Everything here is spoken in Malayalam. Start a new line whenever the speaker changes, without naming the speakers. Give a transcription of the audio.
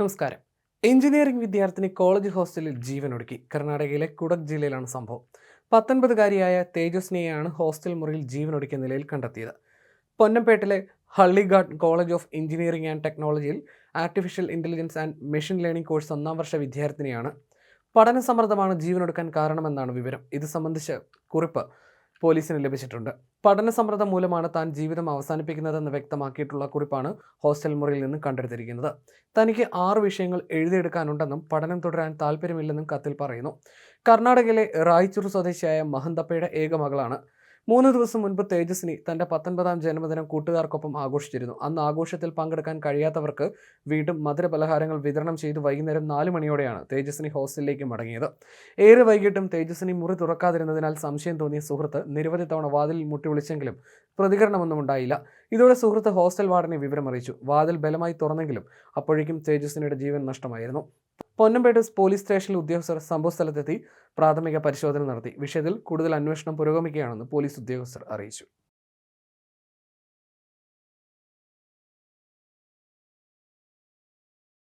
നമസ്കാരം. എഞ്ചിനീയറിംഗ് വിദ്യാർത്ഥിനി കോളേജ് ഹോസ്റ്റലിൽ ജീവനൊടുക്കി. കർണാടകയിലെ കുടക് ജില്ലയിലാണ് സംഭവം. പത്തൊൻപതുകാരിയായ തേജസ്നിയെയാണ് ഹോസ്റ്റൽ മുറിയിൽ ജീവനൊടുക്കിയ നിലയിൽ കണ്ടെത്തിയത്. പൊന്നംപേട്ടിലെ Halligad college of engineering and ടെക്നോളജിയിൽ artificial intelligence and machine learning course ഒന്നാം വർഷ വിദ്യാർത്ഥിനിയാണ്. പഠന സമ്മർദ്ദമാണ് ജീവനൊടുക്കാൻ കാരണമെന്നാണ് വിവരം. ഇത് സംബന്ധിച്ച് കുറിപ്പ് പോലീസിന് ലഭിച്ചിട്ടുണ്ട്. പഠന സമ്മർദ്ദം മൂലമാണ് താൻ ജീവിതം അവസാനിപ്പിക്കുന്നതെന്ന് വ്യക്തമാക്കിയിട്ടുള്ള കുറിപ്പാണ് ഹോസ്റ്റൽ മുറിയിൽ നിന്ന് കണ്ടെടുത്തിരിക്കുന്നത്. തനിക്ക് ആറ് വിഷയങ്ങൾ എഴുതിയെടുക്കാനുണ്ടെന്നും പഠനം തുടരാൻ താല്പര്യമില്ലെന്നും കത്തിൽ പറയുന്നു. കർണാടകയിലെ റായ്ചൂർ സ്വദേശിയായ മഹന്തപ്പയുടെ ഏക മകളാണ്. മൂന്ന് ദിവസം മുൻപ് തേജസ്വിനി തന്റെ പത്തൊൻപതാം ജന്മദിനം കൂട്ടുകാർക്കൊപ്പം ആഘോഷിച്ചിരുന്നു. അന്ന് ആഘോഷത്തിൽ പങ്കെടുക്കാൻ കഴിയാത്തവർക്ക് വീണ്ടും മധുരപലഹാരങ്ങൾ വിതരണം ചെയ്ത് വൈകുന്നേരം നാല് മണിയോടെയാണ് തേജസ്വിനി ഹോസ്റ്റലിലേക്ക് മടങ്ങിയത്. ഏറെ വൈകിട്ടും തേജസ്വിനി മുറി തുറക്കാതിരുന്നതിനാൽ സംശയം തോന്നിയ സുഹൃത്ത് നിരവധി തവണ വാതിലിൽ മുട്ടി വിളിച്ചെങ്കിലും പ്രതികരണമൊന്നും ഉണ്ടായില്ല. ഇതോടെ സുഹൃത്ത് ഹോസ്റ്റൽ വാർഡിനെ വിവരം അറിയിച്ചു വാതിൽ ബലമായി തുറന്നെങ്കിലും അപ്പോഴേക്കും തേജസ്വിനിയുടെ ജീവൻ നഷ്ടമായിരുന്നു. പൊന്നമ്പേട്ട് പോലീസ് സ്റ്റേഷനിൽ ഉദ്യോഗസ്ഥർ സംഭവസ്ഥലത്തെത്തി പ്രാഥമിക പരിശോധന നടത്തി. വിഷയത്തിൽ കൂടുതൽ അന്വേഷണം പുരോഗമിക്കുകയാണെന്ന് പോലീസ് ഉദ്യോഗസ്ഥർ അറിയിച്ചു.